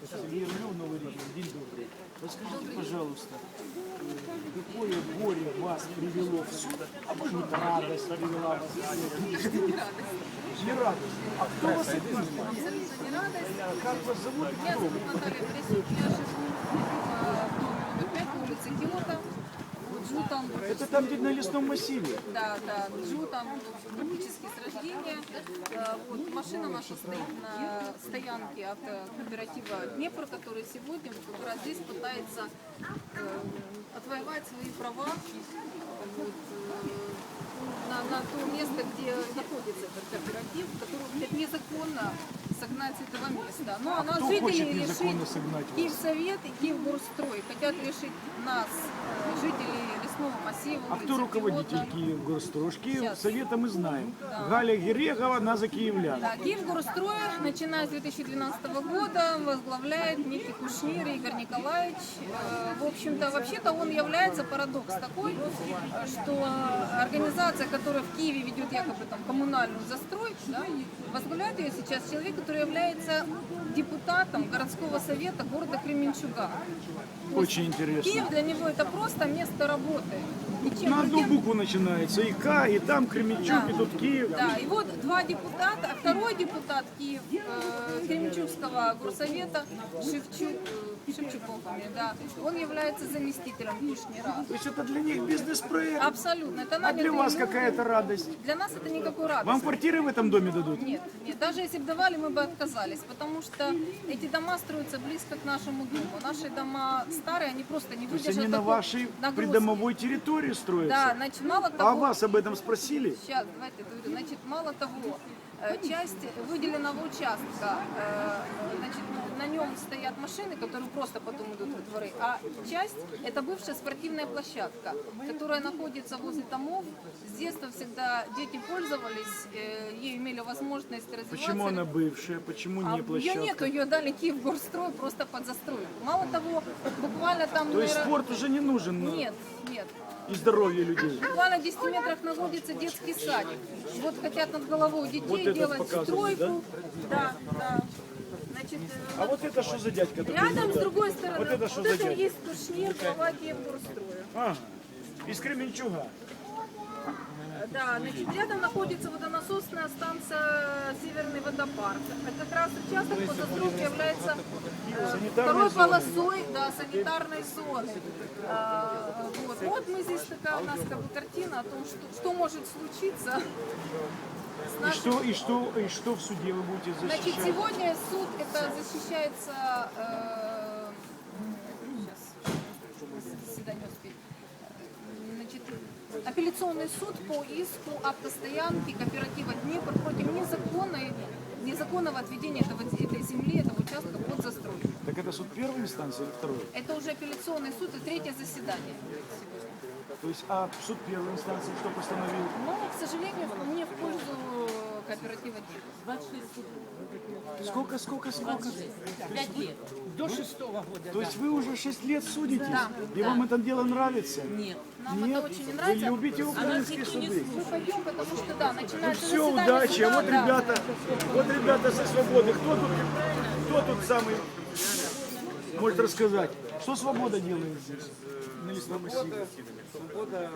Подождите, я Рулев, Новый регион. День добрый. Расскажите, пожалуйста, какое горе вас привело суд, а может радость привела вас в суд? Не радость. А кто вас? Абсолютно не радость. Как вас зовут? Меня зовут Наталья Борисюк, я живу в доме номер 5 по улице Киота. Там, Это там, где на лесном массиве. да, да, живу там в общем, практически с рождения. Э, Вот, машина наша стоит на стоянке автокооператива Днепр, который сегодня как раз здесь пытается э, отвоевать свои права э, э, на, то место, где находится этот кооператив, который незаконно согнать с этого места. Но она незаконно лишить согнать вас? Киевсовет и Киевгорстрой хотят лишить нас, э, жителей лесного массива. А кто руководитель Киота. Киевгорстрой? Киев Сейчас. совета мы знаем. Галя Герегова, она за киевлян. Да, Киевгорстрой, начиная с 2012 года, возглавляет некий Кушнир Игорь Николаевич. Э, В общем-то, вообще-то он является парадокс такой, что организация, которая в Киеве ведет якобы там коммунальную застройку, да, возглавляет ее сейчас человек, который является депутатом городского совета города Кременчуга. Очень интересно. Киев для него это просто место работы. Ничем На одну другим букву начинается. И К, и там Кременчук, Да. и тут Киев. Да, и вот два депутата, а второй депутат Киев, э, Кременчугского горсовета, Шевчук, э, Шевчуков, да, он является заместителем Кушнира. То есть это для них бизнес-проект. Абсолютно. Это А для вас какая-то радость. Для нас это никакой радости. Вам квартиры в этом доме дадут? Нет, нет, даже если бы давали, мы бы отказались, потому что эти дома строятся близко к нашему дому. Наши дома старые, они просто не выдержат они на вашей нагрузки. придомовой территории Да, строятся? значит, мало А того, вас об этом спросили? Сейчас, давайте говорю. Значит, мало того, э, часть выделенного участка, э, значит, на нем стоят машины, которые просто потом идут во дворы, а часть это бывшая спортивная площадка, которая находится возле домов. С детства всегда дети пользовались, э, ею имели возможность развиваться. Почему она бывшая? Почему А не ее площадка? нету, ее дали Киевгорстрой просто под застройку. Мало того, буквально там... То есть наверно, спорт уже не нужен ну, Нет, нет. и здоровье людей. Буквально в 10 метрах находится детский садик. Вот хотят над головой детей Вот делать стройку. Да, да. Значит, А вот это что за дядька такой? рядом с другой стороны, Вот это что за дядя? есть Кушнир, глава Киевгорстроя. Ага. Из Кременчуга. Да, значит, рядом находится водонасосная станция Северный водопарк. Это как раз участок по застройке является э, второй полосой да, санитарной зоны. А, вот. вот мы здесь такая у нас как бы картина о том, что, что может случиться И что, и что, и что в суде вы будете Значит, защищать? сегодня суд это защищается. Э, сейчас успеть. Значит, апелляционный суд по иску автостоянки кооператива Днепр против незаконной, незаконного отведения этого, этой земли, этого участка под застройку. Так это суд первой инстанции или второй? Это уже апелляционный суд и третье заседание. То есть, а суд первой инстанции что постановил? Но, к сожалению, не в пользу кооператива Днепр. Сколько, сколько, сколько? Пять лет. До шестого года. То есть вы уже 6 лет судитесь? Да, И вам это дело нравится? Нет. Нам Нет? это очень не Вы нравится. любите украинские суды? Мы пойдем, потому что да, начинается Все, заседание удачи. суда, Вот да. ребята, вот ребята со свободы. Кто тут, кто тут самый может рассказать? Что свобода делает здесь? Массиве? Свобода